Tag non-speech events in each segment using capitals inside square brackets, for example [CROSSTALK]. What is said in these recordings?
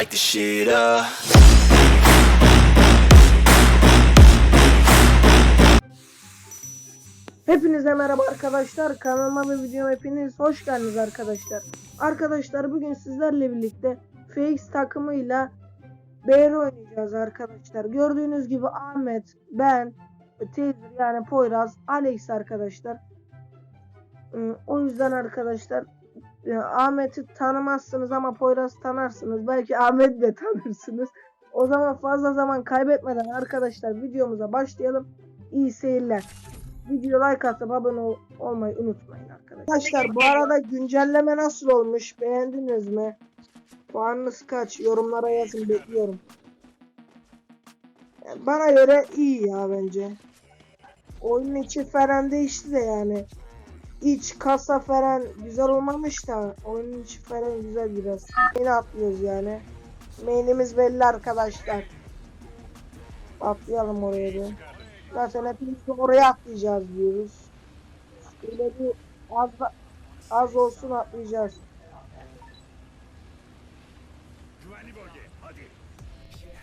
light the shit up. Hepinize merhaba arkadaşlar. Kanalıma ve videoma hepiniz hoş geldiniz arkadaşlar. Arkadaşlar bugün sizlerle birlikte FX takımıyla BR oynayacağız arkadaşlar. Gördüğünüz gibi Ahmet, ben, Taser yani Poyraz, Alex arkadaşlar. Ee, O yüzden arkadaşlar Ahmet'i tanımazsınız ama Poyraz tanırsınız. Belki Ahmet'i de tanırsınız. O zaman fazla zaman kaybetmeden arkadaşlar videomuza başlayalım. İyi seyirler. Video like atıp abone ol- olmayı unutmayın arkadaşlar. Arkadaşlar bu arada güncelleme nasıl olmuş? Beğendiniz mi? Puanınız kaç? Yorumlara yazın bekliyorum. Bana göre iyi ya bence. Oyunun içi falan değişti de yani. İç kasa falan güzel olmamış da oyunun içi falan güzel biraz. Yine atlıyoruz yani. Main'imiz belli arkadaşlar. Atlayalım oraya bir. Zaten hepimiz oraya atlayacağız diyoruz. Böyle bir az, da- az olsun atlayacağız.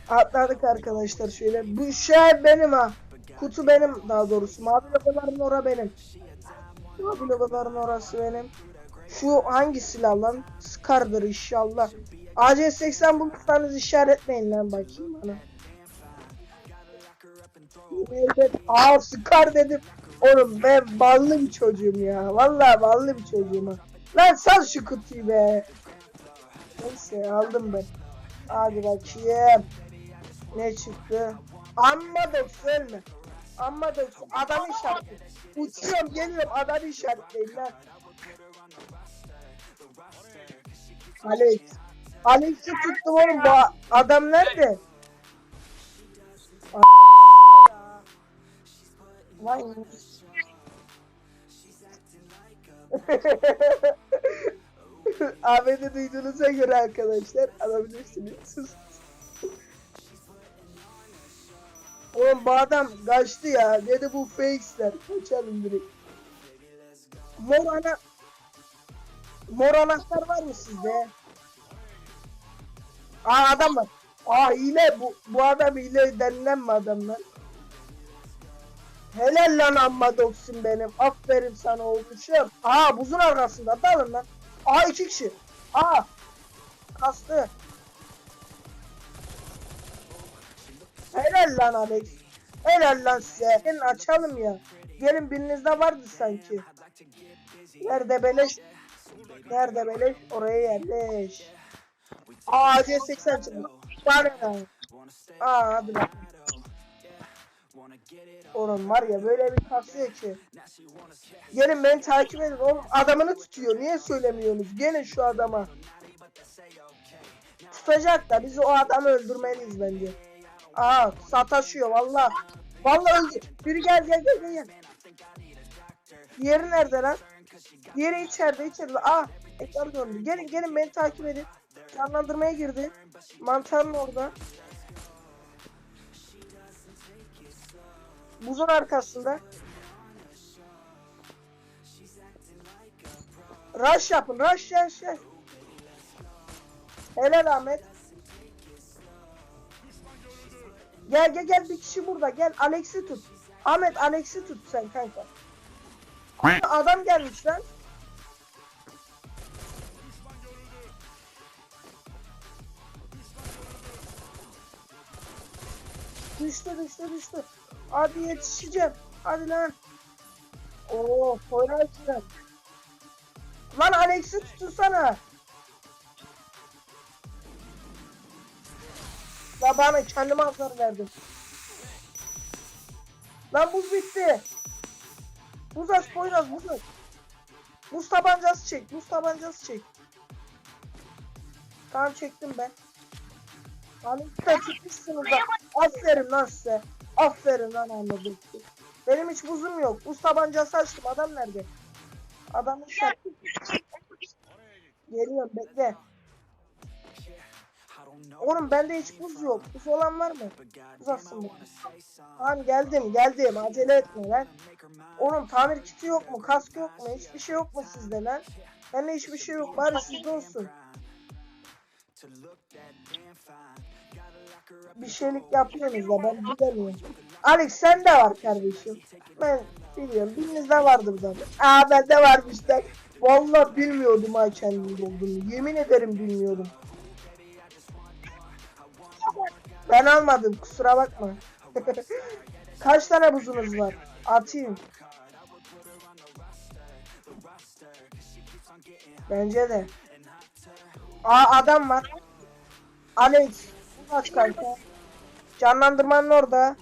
Atladık arkadaşlar şöyle. Bu şey benim ha. Kutu benim daha doğrusu. Mavi logoların ora benim. Logoların orası benim. Şu hangi silah lan? Scar'dır inşallah. AC-80 bulursanız işaretleyin lan bakayım bana. Evet, Aa Scar dedim. Oğlum ben ballı bir çocuğum ya. Vallahi ballı bir çocuğum ha. Lan sal şu kutuyu be. Neyse aldım ben. Hadi bakayım. Ne çıktı? Amma da ölme. Amma da adam işaretli. Uçuyorum geliyorum adam işaretleyin lan. Alex. Alex'i tuttum oğlum bu adam nerede? Vay. [LAUGHS] Ahmet'i duyduğunuza göre arkadaşlar alabilirsiniz. [LAUGHS] Oğlum bu adam kaçtı ya. Dedi bu fakesler. Kaçalım direkt. Mor ana... Mor anahtar var mı sizde? Aa adam var. Aa hile bu. Bu adam hile denilen mi adam lan? Helal lan amma doksun benim. Aferin sana oğluşum. Aa buzun arkasında dalın lan. Aa iki kişi. Aa. Kastı. Helal lan Alex. Helal lan size. Gelin açalım ya. Gelin birinizde vardı sanki. Nerede beleş? Nerede beleş? Oraya yerleş. Aa C80 çıktı. Bana ne? Aa hadi lan. Oğlum var ya böyle bir kasıyor ki. Gelin beni takip edin oğlum adamını tutuyor niye söylemiyorsunuz gelin şu adama. Tutacak da biz o adamı öldürmeliyiz bence. Aa sataşıyor valla. Valla öldü. Biri gel gel gel gel. gel. Diğeri nerede lan? Diğeri içeride içeride. Aa ekran döndü. Gelin gelin beni takip edin. Canlandırmaya girdi. Mantarın orada. Buzun arkasında. Rush yapın. Rush rush rush. Helal Ahmet. Gel gel gel bir kişi burada. Gel Alex'i tut. Ahmet Alex'i tut sen kanka. Adam gelmiş lan. Düştü düştü düştü. Hadi yetişeceğim. Hadi lan. Oo, lan. Lan Alex'i tutursana. La bana kendime hasar verdim. Lan buz bitti. Buz aç Poyraz buz aç. Buz tabancası çek. Buz tabancası çek. Tamam çektim ben. Alex'te çıkmışsınız da. Aferin lan size. Aferin lan anladım. Benim hiç buzum yok. Buz tabancası açtım. Adam nerede? Adam şartı. Geliyorum bekle. Oğlum bende hiç buz yok. Buz olan var mı? Buz atsın bu. Tamam geldim geldim. Acele etme lan. Oğlum tamir kiti yok mu? Kask yok mu? Hiçbir şey yok mu sizde lan? Bende hiçbir şey yok. Bari sizde olsun. Bir şeylik yapıyorsunuz da ben bilemiyorum. Alex sen de var kardeşim. Ben biliyorum. Birinizde vardır zaten. Aa bende varmış da. Vallahi bilmiyordum ha kendinin olduğunu. Yemin ederim bilmiyordum. Ben almadım kusura bakma. [LAUGHS] Kaç tane buzunuz var? Atayım. Bence de. Aa adam var. Alex. Kaç kanka. Canlandırmanın orada.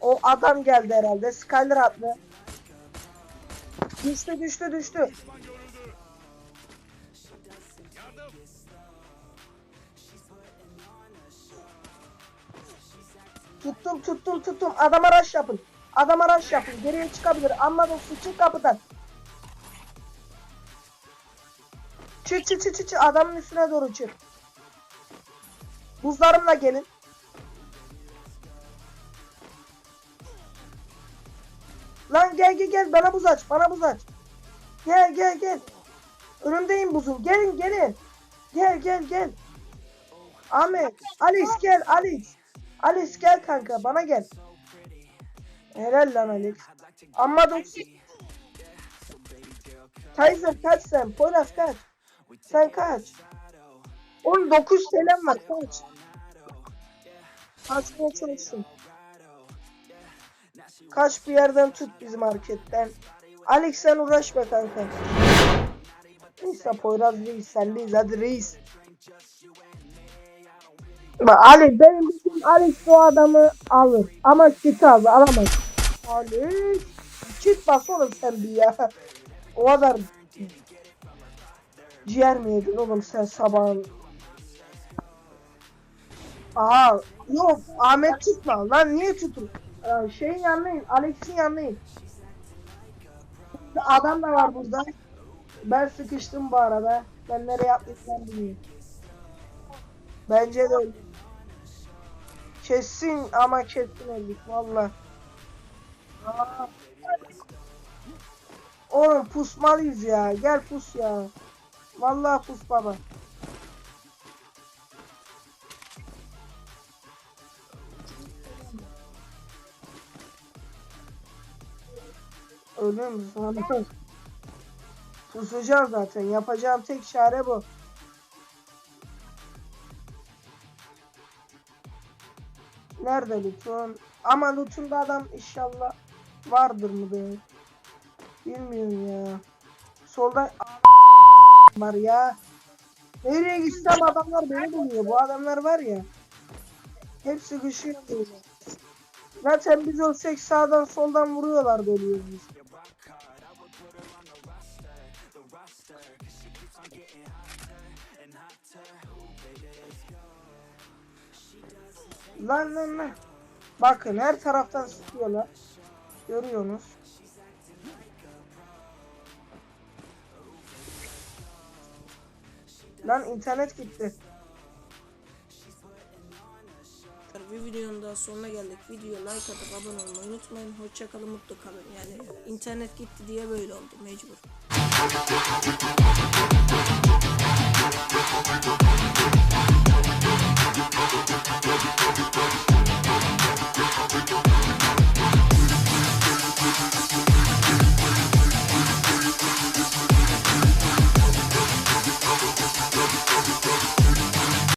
O adam geldi herhalde. Skyler atlı. Düştü düştü düştü. Tuttum tuttum tuttum. Adama rush yapın. Adama rush yapın. Geriye çıkabilir. Anladım. Çık kapıdan. Çık çık çık. çık. Adamın üstüne doğru çık. Buzlarımla gelin. Lan gel gel gel bana buz aç bana buz aç. Gel gel gel. Önümdeyim buzun. Gelin gelin. Gel gel gel. Ahmet. Alex gel Alex. Alex gel kanka bana gel. Helal lan Alex. Amma 90. Tyson kaç sen? Poyraz kaç? Sen kaç? 19 TL'm var kaç? Kaçmaya çalışsın. Kaç bir yerden tut bizim marketten. Alex sen uğraşma kanka. Neyse Poyraz reis sendeyiz hadi reis. Bak Ali benim bizim Alex o adamı alır. Ama kit aldı alamaz. Alex kit bas oğlum sen bir ya. O kadar ciğer mi yedin oğlum sen sabahın? Aha yok Ahmet tutma lan niye tutun? Ee, şeyin yanındayım Alex'in yanındayım. Adam da var burada. Ben sıkıştım bu arada. Ben nereye atlayacağım bilmiyorum. Bence de öyle. Kesin ama kesin öldük valla. Oğlum pusmalıyız ya. Gel pus ya. Vallahi pus baba. Ölüyor musun? [LAUGHS] Pusacağım zaten. Yapacağım tek çare bu. Nerede Lutun? Ama Lut'unda adam inşallah vardır mı be? Bilmiyorum ya. Solda var ya. Nereye gitsem adamlar beni buluyor. Bu adamlar var ya. Hepsi kışıyor böyle. Zaten biz ölsek sağdan soldan vuruyorlar ölüyoruz biz. Lan lan lan. Bakın her taraftan sıkıyorlar. Görüyorsunuz. Lan internet gitti. Bir videonun daha sonuna geldik. Videoya like atıp abone olmayı unutmayın. Hoşçakalın, mutlu kalın. Yani internet gitti diye böyle oldu mecbur.